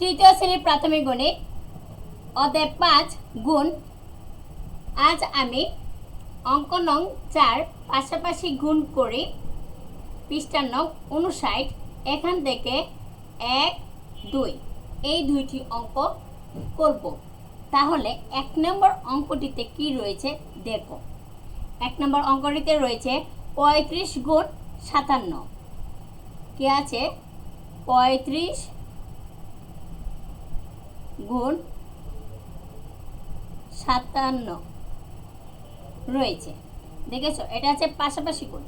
তৃতীয় শ্রেণির প্রাথমিক গণিত, অধ্যায় পাঁচ, গুণ। আজ আমি অঙ্ক নং চার পাশাপাশি গুণ করি পৃষ্ঠার নং উনষাট এখান থেকে এক, দুই। এই দুইটি অঙ্ক করব। তাহলে এক নম্বর অঙ্কটিতে কি রয়েছে দেখো। এক নম্বর অঙ্কটিতে রয়েছে পঁয়ত্রিশ গুণ সাতান্ন। কি আছে? পঁয়ত্রিশ গুণ সাতান্ন। রয়েছে। দেখেছ? এটা আছে পাশাপাশি গুণ।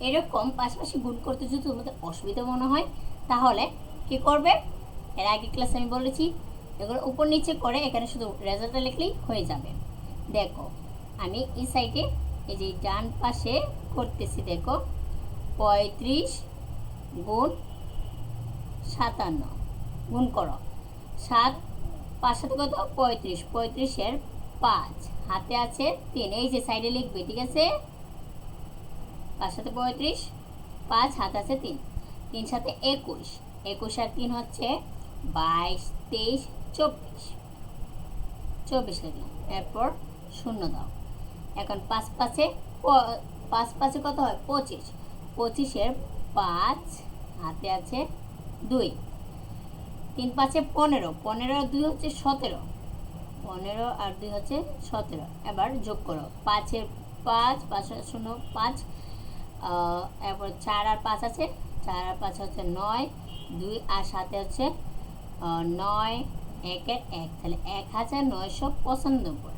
এরকম পাশাপাশি গুণ করতে যদি তোমাদের অসুবিধা মনে হয়, তাহলে কি করবে? এর আগে ক্লাসে আমি বলেছি, এগুলো উপর নিচে করে এখানে শুধু রেজাল্টটা লিখলেই হয়ে যাবে। দেখো, আমি এই সাইডে এই যে ডান পাশে করতেছি, দেখো, পঁয়ত্রিশ গুণ সাতান্ন। গুণ করো। সাত পাঁচ কত পঁয়ত্রিশ। পঁয়ত্রিশের পাঁচ। হাতে আছে তিন। এই যে সাইডে লিখবে, ঠিক আছে? পাঁচ সাথে পঁয়ত্রিশ, পাঁচ, হাতে আছে তিন। তিন সাথে একুশ। একুশ আর তিন হচ্ছে বাইশ, তেইশ, চব্বিশ। চব্বিশ লিখলাম। এরপর শূন্য দাও। এখন পাঁচ পাঁচে পাঁচ পাঁচে কত হয়? পঁচিশ। পঁচিশের পাঁচ, হাতে আছে দুই। তিন পাঁচে পনেরো পনেরো আর দুই হচ্ছে সতেরো। পনেরো আর দুই হচ্ছে সতেরো। এবার যোগ করো। পাঁচের পাঁচ পাঁচ শূন্য পাঁচ এরপর চার আর পাঁচ আছে। চার আর পাঁচ হচ্ছে নয়, দুই আর সাথে হচ্ছে নয় একের এক। তাহলে এক হাজার নয়শো পঁচানব্বই।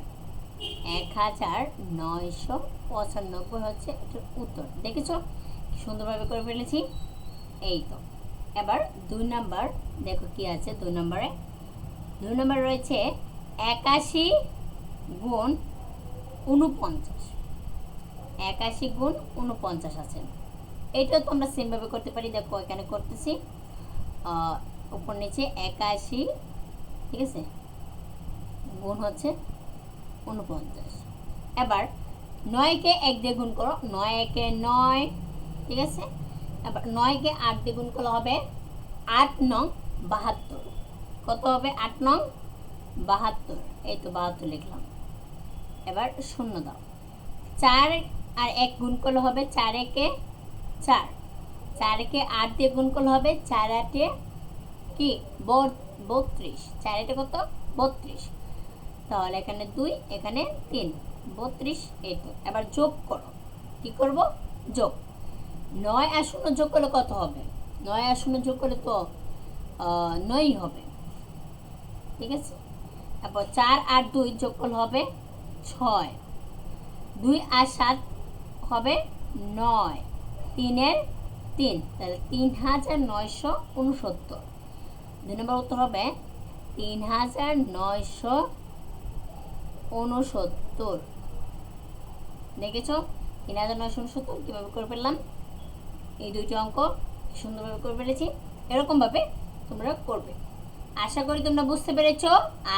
এক হাজার নয়শো পঁচানব্বই হচ্ছে এটার উত্তর। দেখেছ? সুন্দরভাবে করে ফেলেছি? এই তো। এবার দুই নাম্বার, দেখো কি আছে দুই নম্বরে। দুই নম্বর রয়েছে একাশি গুণ উনপঞ্চাশ একাশি গুণ উনপঞ্চাশ আছে। এইটাও তোমরা সেমভাবে করতে পারি, দেখো এখানে করতেছি। উপর নিচে একাশি, ঠিক আছে? গুণ হচ্ছে উনপঞ্চাশ এবার নয়কে এক দিয়ে গুণ করো, নয় একে নয়, ঠিক আছে? এবার নয়কে আট দিয়ে গুণ করলে হবে আট নং বাহাত্তর। কত হবে আট নং বাহাত্তর? এই তো বাহাত্তর লিখলাম। এবার শূন্য দাও। চার আর এক গুণ করলে হবে চার একে চার। চার একে আট দিয়ে গুণ করলে হবে চার আটে কি? বত্রিশ। চার আটে কত? বত্রিশ। তাহলে এখানে দুই, এখানে তিন। বত্রিশ, এই তো। এবার যোগ করো। কি করব? যোগ। নয় আর যোগ করলে কত হবে? নয় আর যোগ করলে তো নয়ই হবে। ঠিক আছে? তারপর চার আর দুই যোগ করলে হবে ছয়। দুই আর সাত হবে নয়। তিনের তিন। তাহলে তিন হাজার নয়শো উনসত্তর। দুই নম্বর উত্তর হবে তিন হাজার নয়শো উনসত্তর। দেখেছ? তিন হাজার নয়শো উনসত্তর কীভাবে করে ফেললাম? এই দুইটি অঙ্ক সুন্দরভাবে করে ফেলেছি। এরকমভাবে তোমরা করবে। আশা করি তোমরা বুঝতে পেরেছ।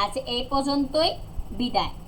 আজ এই পর্যন্তই। বিদায়।